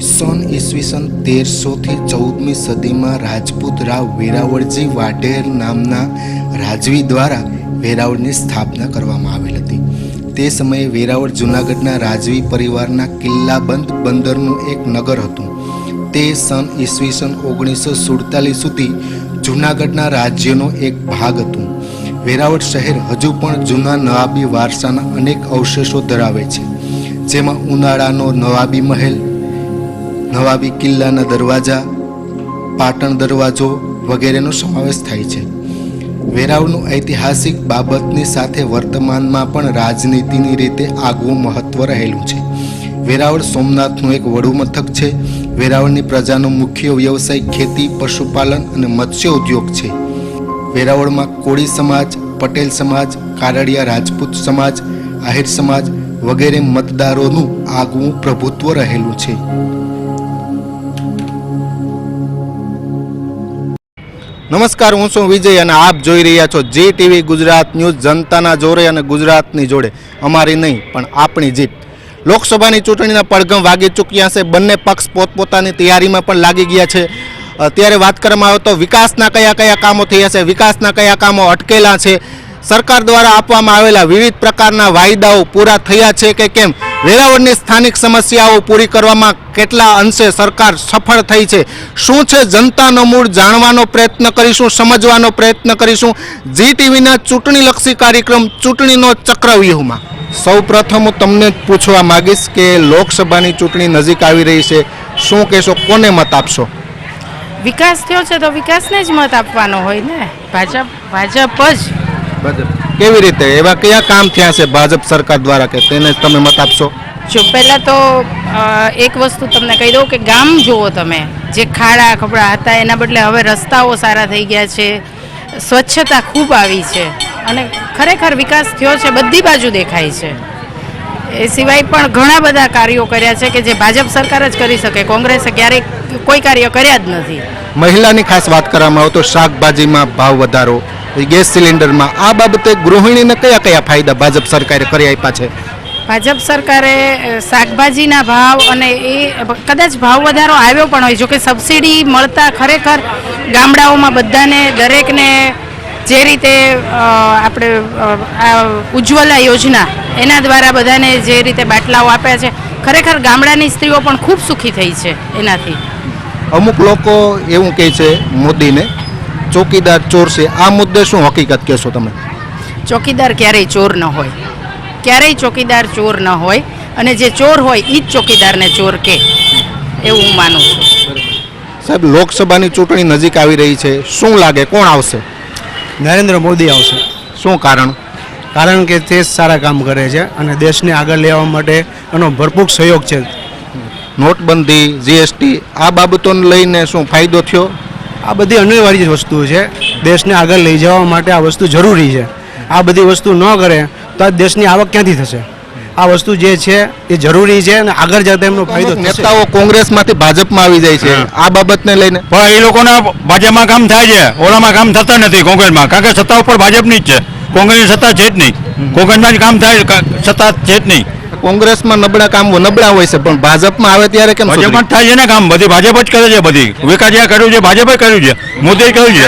સન ઈસવીસન તેરસોથી ચૌદમી સદીમાં રાજપૂત રાવ વેરાવળજી વાઢેર નામના રાજવી દ્વારા વેરાવળની સ્થાપના કરવામાં આવેલ હતી. તે સમયે વેરાવળ જૂનાગઢના રાજવી પરિવારના કિલ્લાબંધ બંદરનું એક નગર હતું. તે સન ઈસવીસન ઓગણીસો સુડતાલીસ સુધી જૂનાગઢના રાજ્યનો એક ભાગ હતું. વેરાવળ શહેર હજુ પણ જૂના નવાબી વારસાના અનેક અવશેષો ધરાવે છે. જેમાં ઉનાળાનો નવાબી મહેલ, નવાબી કિલ્લાના દરવાજા, પાટણ દરવાજો વગેરેનો સમાવેશ થાય છે. વેરાવળનું ઐતિહાસિક બાબતની સાથે વર્તમાનમાં પણ રાજનીતિની રીતે આગવું મહત્વ રહેલું છે. વેરાવળ સોમનાથનું એક વડુ મથક છે. વેરાવળની પ્રજાનો મુખ્ય વ્યવસાય ખેતી, પશુપાલન અને મત્સ્ય ઉદ્યોગ છે. વેરાવળમાં કોળી સમાજ, પટેલ સમાજ, કારડિયા રાજપૂત સમાજ, આહિર સમાજ વગેરે મતદારોનું આગવું પ્રભુત્વ રહેલું છે. નમસ્કાર, હું છું વિજય અને આપ જોઈ રહ્યા છો જી ટીવી ગુજરાત ન્યૂઝ, જનતાના જોરે અને ગુજરાતની જોડે. અમારી નહીં, પણ આપણી જીત. લોકસભાની ચૂંટણીના પડઘમ વાગી ચૂક્યા છે. બંને પક્ષ પોતપોતાની તૈયારીમાં પણ લાગી ગયા છે. અત્યારે વાત કરવામાં આવે તો વિકાસના કયા કયા કામો થયા છે વિકાસના કયા કામો અટકેલા છે? સરકાર દ્વારા આપવામાં આવેલા વિવિધ પ્રકારના વાયદાઓ પૂરા થયા છે કે કેમ? વેરાવળની સ્થાનિક સમસ્યાઓ પૂરી કરવામાં કેટલા અંશે સરકાર સફળ થઈ છે? શું છે જનતાનો મૂળ? જાણવાનો પ્રયત્ન કરીશું, સમજવાનો પ્રયત્ન કરીશું. જી ટીવીના ચૂંટણીલક્ષી કાર્યક્રમ, ચૂંટણીનો ચક્રવ્યૂહમાં. સૌ પ્રથમ હું તમને પૂછવા માંગીશ કે લોકસભાની ચૂંટણી નજીક આવી રહી છે. શું કહેશો? કોને મત આપશો? વિકાસ થયો છે તો વિકાસને જ મત આપવાનો હોય ને? ભાજપ ભાજપ જ. કેવી રીતે? એવા કયા કામ થયા છે ભાજપ સરકાર દ્વારા કે તેને તમે મત આપશો? જો પહેલાં તો એક વસ્તુ તમને કહી દઉં કે ગામ જુઓ તમે. જે ખાડા ખબડા હતા એના બદલે હવે રસ્તાઓ સારા થઈ ગયા છે. સ્વચ્છતા ખૂબ આવી છે. અને ખરેખર વિકાસ થયો છે બધી બાજુ દેખાય છે. એ સિવાય પણ ઘણા બધા કાર્યો કર્યા છે કે જે ભાજપ સરકાર જ કરી શકે. કોંગ્રેસે ક્યારેય કોઈ કાર્ય કર્યા જ નથી. મહિલાની ખાસ વાત કરવામાં આવે તો શાકભાજીમાં ભાવ વધારો ગેસ સિલિન્ડરમાં આ બાબતે ગૃહિણીને કયા કયા ફાયદા ભાજપ સરકારે કરી આપ્યા છે? ભાજપ સરકારે શાકભાજીના ભાવ અને એ કદાચ ભાવ વધારો આવ્યો પણ હોય જોકે સબસિડી મળતા ખરેખર ગામડાઓમાં બધાને દરેકને જે રીતે આપણે આ ઉજ્જવલા યોજના એના દ્વારા બધાને જે રીતે બાટલાઓ આપ્યા છે ખરેખર ગામડાની સ્ત્રીઓ પણ ખૂબ સુખી થઈ છે એનાથી. અમુક લોકો એવું કહે છે મોદીને ચોકીદાર ચોર છે. આ મુદ્દે શું હકીકત કહેશો તમે? ચોકીદાર ક્યારેય ચોર ન હોય. ક્યારેય ચોકીદાર ચોર ન હોય અને જે ચોર હોય એ જ ચોકીદારને ચોર કે એવું હું માનું છું. સાહેબ લોકસભાની ચૂંટણી નજીક આવી રહી છે. શું લાગે? કોણ આવશે? નરેન્દ્ર મોદી આવશે. શું કારણ? કારણ કે તે સારા કામ કરે છે અને દેશને આગળ લેવા માટે એનો ભરપૂર સહયોગ છે. નોટબંધી જીએસટી આ બાબતોને લઈને શું ફાયદો થયો? આ બધી અનિવાર્ય વસ્તુઓ છે. દેશને આગળ લઈ જવા માટે આ વસ્તુ જરૂરી છે. આ બધી વસ્તુ ન કરે તો આ દેશની આવક ક્યાંથી થશે? આ વસ્તુ જે છે એ જરૂરી છે અને આગળ જતા એમનો ફાયદો નેતાઓ કોંગ્રેસમાંથી ભાજપમાં આવી જાય છે. આ બાબતને લઈને? પણ એ લોકોના ભાજપમાં કામ થાય છે. ઓલામાં કામ થતા નથી કોંગ્રેસમાં. કારણ કે સત્તા ઉપર ભાજપની જ છે. કોંગ્રેસની સત્તા છે જ નહીં. કોંગ્રેસમાં જ કામ થાય સત્તા છે જ નહીં. કોંગ્રેસમાં નબળા કામ નબળા હોય છે પણ ભાજપમાં આવે ત્યારે કેમ? ભાજપમાં જ થાય છે ને કામ બધી ભાજપ જ કરે છે બધી. વિકાસ કર્યું છે ભાજપે કર્યું છે મોદીએ કર્યું છે.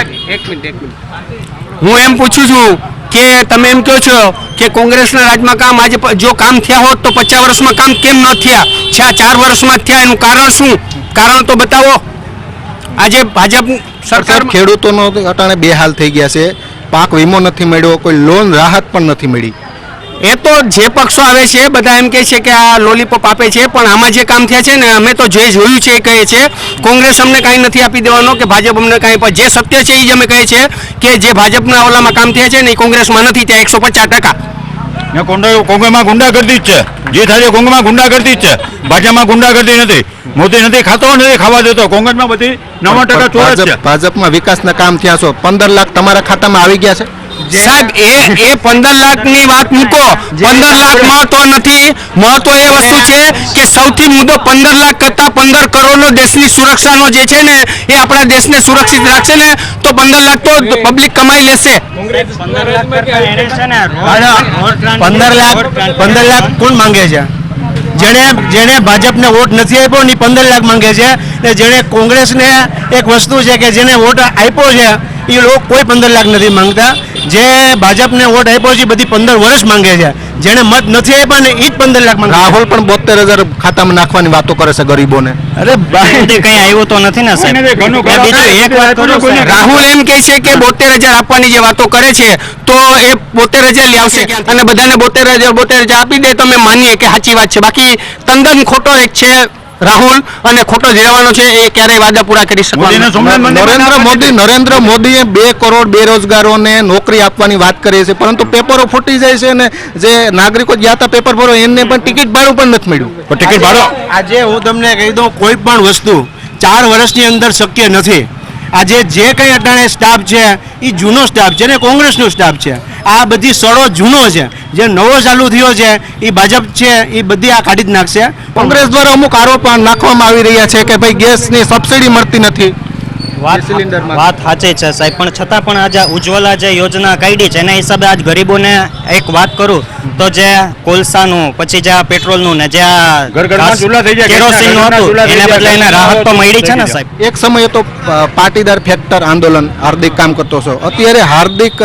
હું એમ પૂછું છું કે તમે એમ કહો છો કે કોંગ્રેસના રાજમાં કામ આજે જો કામ થયા હોત તો પચાસ વર્ષમાં કામ કેમ ન થયા? છ ચાર વર્ષમાં થયા એનું કારણ શું? કારણ તો બતાવો. આજે ભાજપ સરકાર સરકાર ખેડૂતોનો અટાણે બે હાલ થઈ ગયા છે. પાક વીમો નથી મળ્યો કોઈ લોન રાહત પણ નથી મળી. એ તો જે પક્ષો આવે છે બધા એમ કહે છે કે આ લોલીપોપ આપે છે પણ આમાં જે કામ થયા છે ને અમે તો જે જોયું છે એ કહે છે કોંગ્રેસ અમને કાંઈ નથી આપી દેવાનો કે ભાજપ અમને કાંઈ પણ. જે સત્ય છે એ જ અમે કહે છે કે જે ભાજપના ઓલામાં કામ થયા છે ને એ કોંગ્રેસમાં નથી ત્યાં એકસો પચાસ ટકા. કોંગ્રેસમાં ગુંડાગર્દી જ છે. જે થાય કોંગ્રેસમાં ગુંડાગર્દી જ છે. ભાજપમાં ગુંડાગર્દી નથી. મોદી નથી ખાતો નથી ખાવા દેતો. કોંગ્રેસમાં બધી નવા ટકા ભાજપમાં વિકાસના કામ થયા છો. પંદર લાખ તમારા ખાતામાં આવી ગયા છે? સાહેબ એ એ પંદર લાખ વાત મૂકો. પંદર લાખ મહત્વ નથી. મહત્વ એ વસ્તુ છે કે સૌથી મુદ્દો પંદર લાખ કરતા પંદર કરોડનો દેશની સુરક્ષાનો જે છે ને એ આપણા દેશને સુરક્ષિત રાખશે ને તો પંદર લાખ તો પબ્લિક કમાઈ લેશે. પંદર લાખ પંદર લાખ કોણ માંગે છે? જેણે જેણે ભાજપને વોટ નથી આપ્યો ને પંદર લાખ માંગે છે ને જેણે કોંગ્રેસને એક વસ્તુ છે કે જેને વોટ આપ્યો છે એ લોકો કોઈ પંદર લાખ નથી માંગતા. જે ભાજપને વોટ આપ્યો છે બધી પંદર વર્ષ માંગે છે. જેને મત નથી આપ્યા ને એ જ પંદર લાખ માંગે રાહુલ પણ બોતેર હજાર ખાતામાં નાખવાની વાતો કરે છે ગરીબોને. અરે કઈ આવ્યું તો નથી ને સાહેબ. બીજું એક વાત કરું રાહુલ એમ કે છે કે બોતેર હજાર આપવાની જે વાતો કરે છે તો એ બોતેર હજાર લાવશે અને બધાને બોતેર હજાર બોતેર હજાર આપી દે તો અમે માનીએ કે સાચી વાત છે. બાકી તંદન ખોટો એક છે. રાહુલ અને ખોટો જ છે એ ક્યારેય વાદા પૂરા કરી શકવાનો નરેન્દ્ર મોદી નરેન્દ્ર મોદીએ બે કરોડ બેરોજગારોને નોકરી આપવાની વાત કરી છે પરંતુ પેપરો ફૂટી જાય છે ને જે નાગરિકો ગયા હતા પેપર ભરો એમને પણ ટિકિટ ભાડું પણ નથી મળ્યું. ટિકિટ ભાડો? આજે હું તમને કહી દઉં કોઈ પણ વસ્તુ ચાર વર્ષની અંદર શક્ય નથી. આજે જે કંઈ અટાણે સ્ટાફ છે એ જૂનો સ્ટાફ છે ને કોંગ્રેસનો સ્ટાફ છે. આ બધી સડો જૂનો છે. જે નવો ચાલુ થયો છે એ ભાજપ છે એ બધી આ કાઢી જ નાખશે. કોંગ્રેસ દ્વારા અમુક આરોપ નાખવામાં આવી રહ્યા છે કે ભાઈ ગેસની સબસિડી મળતી નથી. વાત વાત સાચી છે સાહેબ પણ છતાં પણ આજે ઉજ્જવલા જે યોજના કાઢી છે એના હિસાબે આજ ગરીબોને એક વાત કરું તો જે કોલસાનું પછી જે આ પેટ્રોલનું ને જે આ કેરોસીનનું હતું એને બદલે એને રાહત તો મળી છે ને સાહેબ? એક સમયે તો પાટીદાર ફેક્ટર આંદોલન હાર્દિક કામ કરતો હતો. અત્યારે હાર્દિક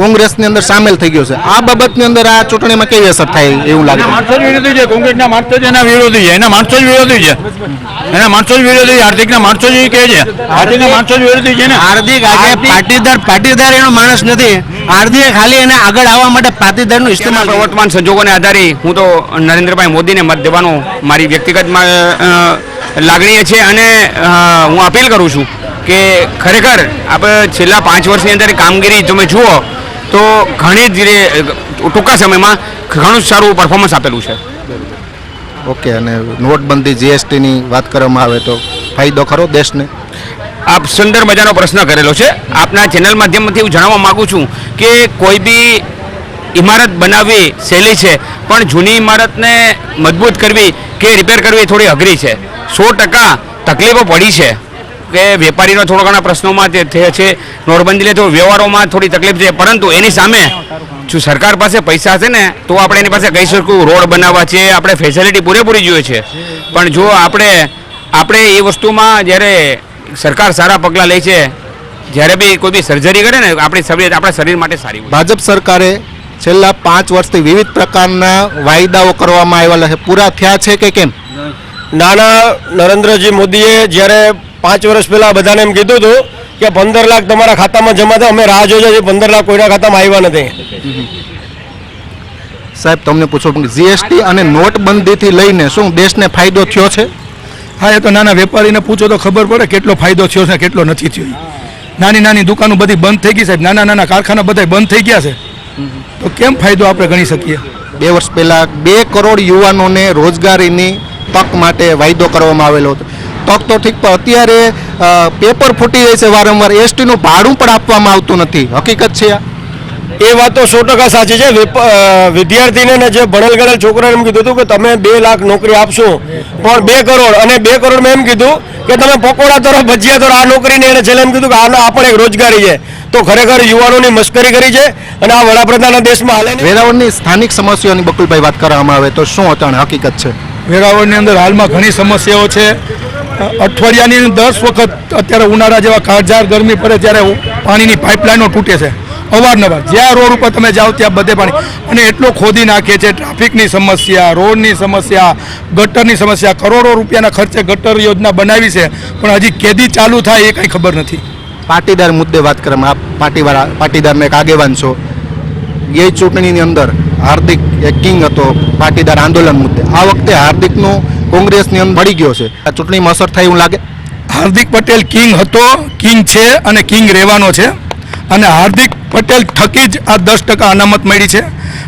કોંગ્રેસની અંદર સામેલ થઈ ગયો છે. આ બાબતની અંદર આ ચૂંટણીમાં કેવી અસર થાય એવું લાગે? માણસો જ વિરોધી છે. કોંગ્રેસના માણસો જ એના વિરોધી છે. એના માણસો જ વિરોધી છે. એના માણસો જ વિરોધી છે. હાર્દિકના માણસો જ કહે છે. હાર્દિકના માણસો જ વિરોધી છે ને? હાર્દિક આજે પાટીદાર પાટીદાર એનો માણસ નથી. હાર્દિકે ખાલી એને આગળ આવવા માટે પાટીદારનું ઇસ્તેમાલ પ્રવર્તમાન સંજોગોને આધારે હું તો નરેન્દ્રભાઈ મોદીને મત દેવાનો મારી વ્યક્તિગત મા- લાગણી છે અને હું અપીલ કરું છું કે ખરેખર આપણે છેલ્લા પાંચ વર્ષની અંદર કામગીરી તમે જુઓ તો ઘણી જ ધીરે ટૂંકા સમયમાં ઘણું જ સારું પરફોર્મન્સ આપેલું છે. ઓકે અને નોટબંધી જીએસટીની વાત કરવામાં આવે તો ફાયદો ખરો દેશને? આપ સુંદર મજાનો પ્રશ્ન કરેલો છે. આપના ચેનલ માધ્યમથી હું જણાવવા માગું છું કે કોઈ બી ઇમારત બનાવવી સહેલી છે પણ જૂની ઇમારતને મજબૂત કરવી કે રિપેર કરવી થોડી અઘરી છે. સો ટકા તકલીફો પડી છે. કે વેપારીનો થોડો ઘણા પ્રશ્નોમાં તે થયા છે નોટબંધી લે તો વ્યવહારોમાં થોડી તકલીફ છે. પરંતુ એની સામે જો સરકાર પાસે પૈસા હશે ને તો આપણે એની પાસે કહી શકું રોડ બનાવવા છે આપણે ફેસિલિટી પૂરેપૂરી જોઈએ છે. પણ જો આપણે આપણે એ વસ્તુમાં જ્યારે સરકાર સારા પગલાં લે છે જ્યારે બી કોઈ બી સર્જરી કરે ને આપણી શરીર આપણા શરીર માટે સારી ભાજપ સરકારે છેલ્લા પાંચ વર્ષથી વિવિધ પ્રકારના વાયદાઓ કરવામાં આવેલા છે. પૂરા થયા છે કે કેમ? નાના નરેન્દ્રજી મોદીએ જ્યારે પાંચ વર્ષ પહેલાં બધાને એમ કીધું હતું કે પંદર લાખ તમારા ખાતામાં જમા થાય અમે રાહ જોઈએ છીએ પંદર લાખ કોઈના ખાતામાં આવ્યા નથી. સાહેબ તમને પૂછો જીએસટી અને નોટબંધીથી લઈને શું દેશને ફાયદો થયો છે? હા એ તો નાના વેપારીને પૂછો તો ખબર પડે કેટલો ફાયદો થયો છે કેટલો નથી થયો. નાની નાની દુકાનો બધી બંધ થઈ ગઈ સાહેબ નાના નાના કારખાના બધા બંધ થઈ ગયા છે. તો કેમ ફાયદો આપણે ગણી શકીએ? બે વર્ષ પહેલાં બે કરોડ યુવાનોને રોજગારીની તક માટે વાયદો કરવામાં આવેલો હતો. તો ઠીક પણ અત્યારે પેપર ફૂટી જાય છે વારંવાર. એસટીનું ભાડું પણ આપવામાં આવતું નથી. હકીકત છે આ. એ વાત તો સો ટકા સાચી છે. વિદ્યાર્થીને જે ભણેલ ગણેલ છોકરાને એમ કીધું હતું કે તમે બે લાખ નોકરી આપશો. પણ બે કરોડ. અને બે કરોડ મેં એમ કીધું કે તમે પકોડા તરફ ભજીયા તરફ આ નોકરીને એને છેલ્લે એમ કીધું કે આનો આ પણ એક રોજગારી છે. તો ખરેખર યુવાનોની મશ્કરી કરી છે અને આ વડાપ્રધાનના દેશમાં હાલે વેરાવળની સ્થાનિક સમસ્યાઓની બકુલભાઈ વાત કરવામાં આવે તો શું અટાણે? હકીકત છે. વેરાવળની અંદર હાલમાં ઘણી સમસ્યાઓ છે. અઠવાડિયાની દસ વખત અત્યારે ઉનાળા જેવા કાળઝાળ ગરમી પડે ત્યારે પાણીની પાઇપલાઇનો તૂટે છે. અવારનવાર. જ્યાં રોડ ઉપર તમે જાઓ ત્યાં બધે પાણી. અને એટલો ખોદી નાખે છે ટ્રાફિકની સમસ્યા, રોડની સમસ્યા, ગટરની સમસ્યા. કરોડો રૂપિયાના ખર્ચે ગટર યોજના બનાવી છે. પણ હજી કેદી ચાલુ થાય એ કંઈ ખબર નથી. પાટીદાર મુદ્દે વાત કરવામાં આપ પાટીવાળા, પાટીદારનો એક આગેવાન છો. ગઈ ચૂંટણીની અંદર હાર્દિક, એક કિંગ હતો પાટીદાર આંદોલન મુદ્દે. આ વખતે હાર્દિકનું કોંગ્રેસની અંદર મળી ગયો છે. આ ચૂંટણીમાં અસર થાય એવું લાગે? હાર્દિક પટેલ કિંગ હતો, કિંગ છે અને કિંગ રહેવાનો છે. અને હાર્દિક પટેલ થકી જ આ દસ ટકા અનામત મળી છે.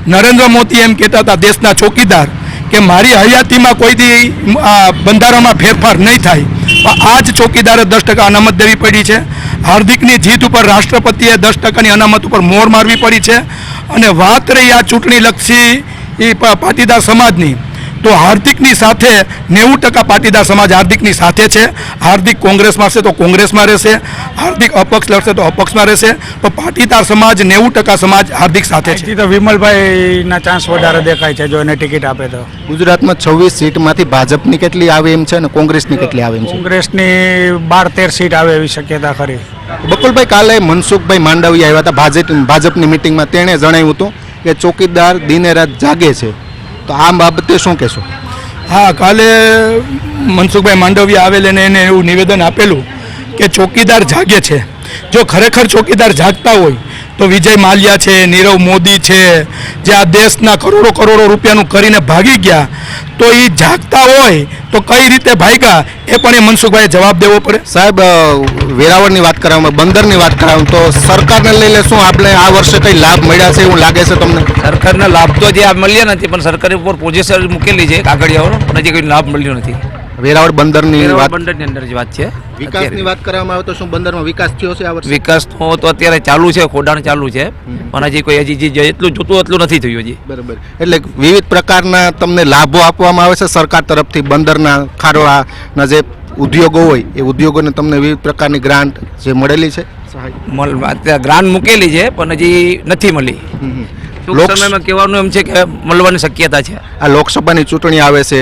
નરેન્દ્ર મોદી એમ કહેતા હતા, દેશના ચોકીદાર, કે મારી હયાતીમાં કોઈ દી આ બંધારણમાં ફેરફાર નહીં થાય. આ જ ચોકીદારે દસ ટકા અનામત દેવી પડી છે. હાર્દિકની જીત ઉપર રાષ્ટ્રપતિએ દસ ટકાની અનામત ઉપર મોર મારવી પડી છે. અને વાત રહી આ ચૂંટણીલક્ષી એ પાટીદાર સમાજની તો હાર્દિકની સાથે નેવું ટકા પાટીદાર સમાજ હાર્દિકની સાથે છે. હાર્દિક કોંગ્રેસમાં હશે તો કોંગ્રેસમાં રહેશે. હાર્દિક અપક્ષ લડશે તો અપક્ષમાં રહેશે. પણ પાટીદાર સમાજ નેવું ટકા સમાજ હાર્દિક સાથે છે. તો વિમલભાઈના ચાન્સ વધારે દેખાય છે જો એને ટિકિટ આપે તો. ગુજરાતમાં છવ્વીસ સીટમાંથી ભાજપની કેટલી આવે એમ છે અને કોંગ્રેસની કેટલી આવે એમ છે? કોંગ્રેસની બાર તેર સીટ આવે એવી શક્યતા ખરી. બકુલભાઈ કાલે મનસુખભાઈ માંડવી આવ્યા હતા. ભાજપ ભાજપની મિટિંગમાં તેણે જણાવ્યું હતું કે ચોકીદાર દિને રાત જાગે છે. તો આ બાબતે શું કહેશો? હા, કાલે મનસુખભાઈ માંડવિયા આવેલ અને એને એવું નિવેદન આપેલું કે ચોકીદાર જાગે છે. જો ખરેખર ચોકીદાર જાગતા હોય તો વિજય માલ્યા છે નીરવ મોદી છે જે આ દેશના કરોડો કરોડો રૂપિયાનું કરીને ભાગી ગયા તો એ જાગતા હોય તો કઈ રીતે ભાગ્યા? એ પણ એ મનસુખભાઈએ જવાબ દેવો પડે. સાહેબ વેરાવળની વાત કરવામાં બંદરની વાત કરાવું તો સરકારને લઈને શું આપણે આ વર્ષે કઈ લાભ મળ્યા છે એવું લાગે છે તમને? સરકારના લાભ તો જે આ મળ્યા નથી પણ સરકારે ઉપર પોઝિશન મૂકેલી છે કાગળિયાઓ પણ હજી કોઈ લાભ મળ્યો નથી. વેરાવળ બંદરની વાત બંદરની અંદર જે વાત છે. વિકાસની વાત કરવામાં આવે તો શું બંદરમાં વિકાસ થયો છે આ વર્ષે? વિકાસ તો અત્યારે ચાલુ છે ખોડાણ ચાલુ છે. પણ હજી કોઈ હજી જે જેટલું જોતું એટલું નથી થયું હજી. બરાબર. એટલે વિવિધ પ્રકારના તમને લાભો આપવામાં આવે છે સરકાર તરફથી બંદરના ખારોળાના જે ઉદ્યોગો હોય એ ઉદ્યોગોને તમને વિવિધ પ્રકારની ગ્રાન્ટ જે મળેલી છે? સહાય. ગ્રાન્ટ મૂકેલી છે પણ હજી નથી મળી. ટૂંક સમયમાં કહેવાનું એમ છે કે મળવાની શક્યતા છે. આ લોકસભાની ચૂંટણી આવે છે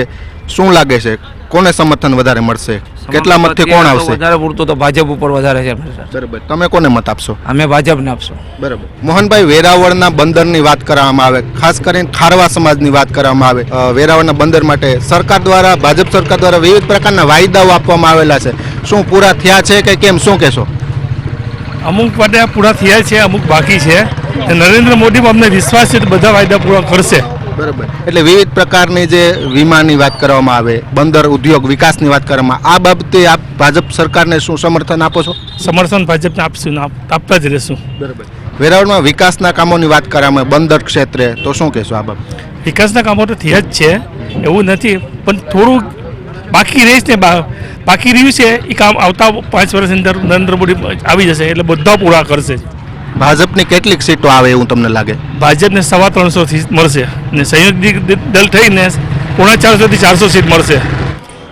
શું લાગે છે? કોને સમર્થન વધારે મળશે? કેટલા મતથી કોણ આવશે? વધારે પૂરતું તો ભાજપ ઉપર વધારે છે બરાબર. તમે કોને મત આપશો? અમે ભાજપને આપશો. બરાબર. મોહનભાઈ વેરાવળના બંદરની વાત કરવામાં આવે. ખાસ કરીને ખારવા સમાજની વાત કરવામાં આવે. વેરાવળના બંદર માટે સરકાર દ્વારા ભાજપ સરકાર દ્વારા વિવિધ પ્રકારના વાયદાઓ આપવામાં આવેલા છે. શું પૂરા થયા છે કે કેમ? શું કહેશો? અમુક માટે પૂરા થયા છે અમુક બાકી છે. નરેન્દ્ર મોદી અમને વિશ્વાસ છે બધા વાયદા પૂરા કરશે. બરાબર. એટલે વિવિધ પ્રકારની જે વીમાની વાત કરવામાં આવે બંદર ઉદ્યોગ વિકાસની વાત કરવામાં આ બાબતે આપ ભાજપ સરકારને શું સમર્થન આપો છો? સમર્થન ભાજપને આપશું આપતા જ રહેશું. બરાબર. વેરાવળમાં વિકાસના કામોની વાત કરવામાં બંદર ક્ષેત્રે તો શું કહેશો આ બાબતે? વિકાસના કામો તો થયા જ છે એવું નથી પણ થોડું બાકી રહીશ ને બાકી રહ્યું છે એ કામ આવતા પાંચ વર્ષની અંદર નરેન્દ્ર મોદી આવી જશે એટલે બધા પૂરા કરશે. ભાજપની કેટલીક સીટો આવે એવું તમને લાગે? ભાજપને સવા ત્રણસોથી મળશે અને સંયુક્ત દલ થઈને પોણા ચારસોથી ચારસો સીટ મળશે.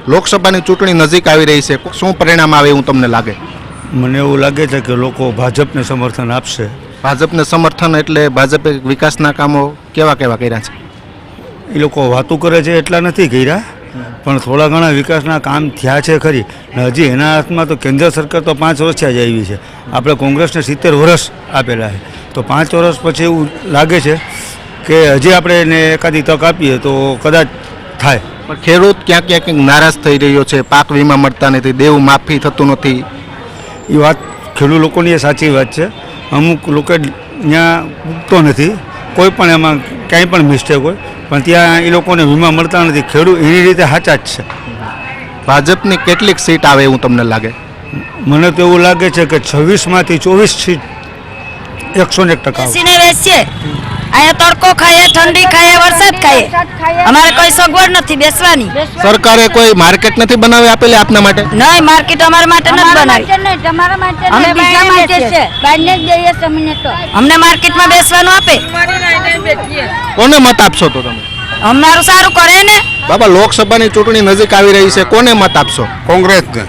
લોકસભાની ચૂંટણી નજીક આવી રહી છે. શું પરિણામ આવે એવું તમને લાગે? મને એવું લાગે છે કે લોકો ભાજપને સમર્થન આપશે. ભાજપને સમર્થન એટલે ભાજપે વિકાસના કામો કેવા કેવા કર્યા છે? એ લોકો વાતો કરે છે એટલા નથી કર્યા. પણ થોડા ઘણા વિકાસના કામ થયા છે ખરી. હજી એના હાથમાં તો કેન્દ્ર સરકાર તો પાંચ વર્ષથી જ આવી છે. આપણે કોંગ્રેસને સિત્તેર વર્ષ આપેલા છે. તો પાંચ વર્ષ પછી એવું લાગે છે કે હજી આપણે એને એકાદી તક આપીએ તો કદાચ થાય. પણ ખેડૂત ક્યાંક ક્યાંક નારાજ થઈ રહ્યો છે પાક વીમા મળતા નથી દેવું માફી થતું નથી. એ વાત ખેડૂત લોકોની એ સાચી વાત છે. અમુક લોકો ત્યાં ઉગતો નથી. કોઈ પણ એમાં ક્યાંય પણ મિસ્ટેક હોય પણ ત્યાં એ લોકોને વીમા મળતા નથી. ખેડૂત એની રીતે સાચા જ છે. ભાજપની કેટલીક સીટ આવે એવું તમને લાગે? મને તો એવું લાગે છે કે છવ્વીસમાંથી ચોવીસ સીટ એકસો ને એક ટકા. બેસીને અહીંયા તડકો ખાઈએ ઠંડી ખાઈએ વરસાદ ખાઈએ. અમારે કોઈ સગવડ નથી બેસવાની. સરકારે કોઈ માર્કેટ નથી બનાવી આપેલી આપના માટે? નહીં માર્કેટ અમારા માટે નથી બનાવી. અમે બીજા માટે છે. અમને માર્કેટમાં બેસવાનું આપે. કોને મત આપશો તો તમે? અમારું સારું કરે ને. બાબા લોકસભાની ચૂંટણી નજીક આવી રહી છે. કોને મત આપશો? કોંગ્રેસને.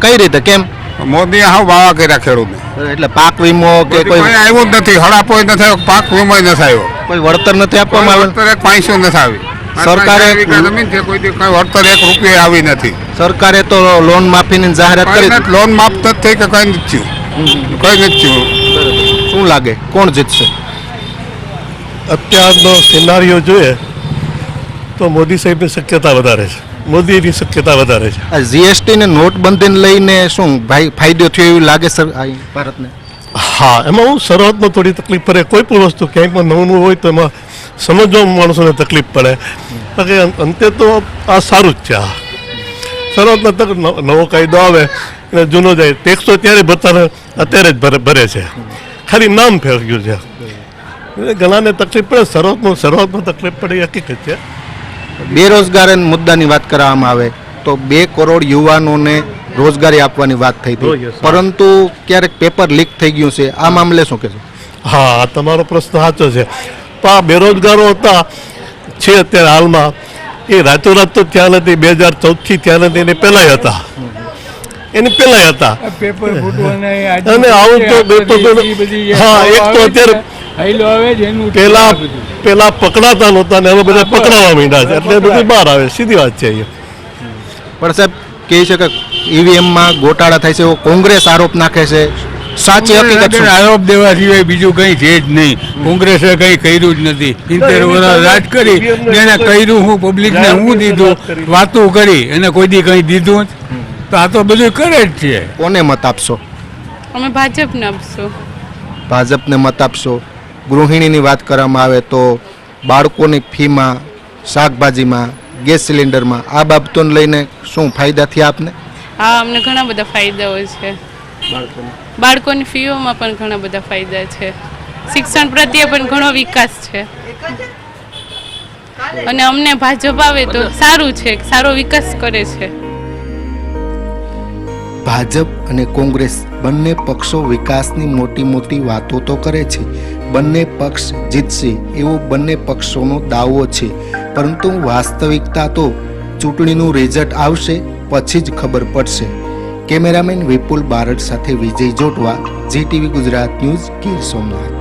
કઈ રીતે? કેમ? મોદી હાવ વાવા કર્યા ખેડૂતને. એટલે પાક વીમો કે કોઈ આવ્યો જ નથી હડાપોય નથી આવ્યો પાક વીમો નથી આવ્યો. કોઈ વળતર નથી આપવામાં આવ્યું? વળતર એક પાંચસો નથી આવી. સરકારે- જમીન છે કોઈ કઈ વળતર એક રૂપિયા આવી નથી. સરકારે તો લોન માફીની જાહેરાત કરી લોન માફ નથી થઈ કે કઈ નથી થયું. કઈ નથી થયું. શું લાગે? કોણ જીતશે? અત્યારનો સિનારીઓ જોઈએ તો મોદી સાહેબની શક્યતા વધારે છે. મોદીની શક્યતા વધારે છે. આ જીએસટી ને નોટબંધીને લઈને શું ભાઈ ફાયદો થયો એવું લાગે સર આ ભારતને? હા એમાં હું શરૂઆતમાં થોડી તકલીફ પડે. કોઈ પણ વસ્તુ ક્યાંય પણ નવું નવું હોય તો એમાં સમજવામાં માણસોને તકલીફ પડે. અં- અંતે તો આ સારું જ છે આ. શરૂઆતમાં તક નવ- કાયદો આવે અને જૂનો જાય. ટેક્સ તો ત્યારે ભરતા અત્યારે જ ભરે ભરે છે. ખાલી નામ ફેર ગયું છે ઘણાને તકલીફ પડે. શરૂઆતમાં શરૂઆતમાં તકલીફ પડે હકીકત છે. બેરોજગાર મુદ્દાની વાત કરવામાં આવે તો બે કરોડ યુવાનોને રોજગારી આપવાની વાત થઈ હતી. પરંતુ ક્યારેક પેપર લીક થઈ ગયું છે. આ મામલે શું કહેશો? હા તમારો પ્રશ્ન સાચો છે. તો આ બેરોજગારો હતા છે અત્યારે હાલમાં. એ રાતોરાત તો ત્યાં નથી. બે હજાર ચૌદથી ત્યાં નથી. એને પહેલાંય હતા. એને પહેલાંય હતા. અને આવું તો હા એક તો અત્યારે પેલા પેલા પકડાતા નહોતા ને હવે બધા પકડાવા માંડ્યા છે. એટલે બધું બહાર આવે સીધી વાત છે અહીંયા. પણ સાહેબ કહી શકે ઈવીએમમાં ગોટાળા થાય છે એવો કોંગ્રેસ આરોપ નાખે છે. સાચી હકીકત આરોપ દેવા સિવાય બીજું કઈ છે જ નહીં. કોંગ્રેસે કઈ કર્યું જ નથી. ઇન્ટર વર્ષ રાજ કરી ને એને કર્યું હું પબ્લિકને હું દીધું. વાતો કરી એને કોઈ દી કઈ દીધું જ. તો આ તો બધું કરે જ છે. કોને મત આપશો? અમે ભાજપને આપશું. ભાજપને મત આપશો? ગૃહિણીની વાત કરવામાં આવે તો બાળકોની ફીમાં શાકભાજીમાં ગેસ સિલિન્ડરમાં આ બાબતોને લઈને શું ફાયદા થયા આપને? હા અમને ઘણા બધા ફાયદાઓ છે. બાળકોની? ફીઓમાં પણ ઘણા બધા ફાયદા છે. શિક્ષણ પ્રત્યે પણ ઘણો વિકાસ છે. અને અમને ભાજપ આવે તો સારું છે સારો વિકાસ કરે છે. ભાજપ અને કોંગ્રેસ બંને પક્ષો વિકાસની મોટી મોટી વાતો તો કરે છે. બંને પક્ષ જીતશે એવો બંને પક્ષોનો દાવો છે. પરંતુ વાસ્તવિકતા તો ચૂંટણીનું રિઝલ્ટ આવશે પછી જ ખબર પડશે. કેમેરામેન વિપુલ બારડ સાથે વિજય જોટવા જીટીવી ગુજરાત ન્યૂઝ ગીર સોમનાથ.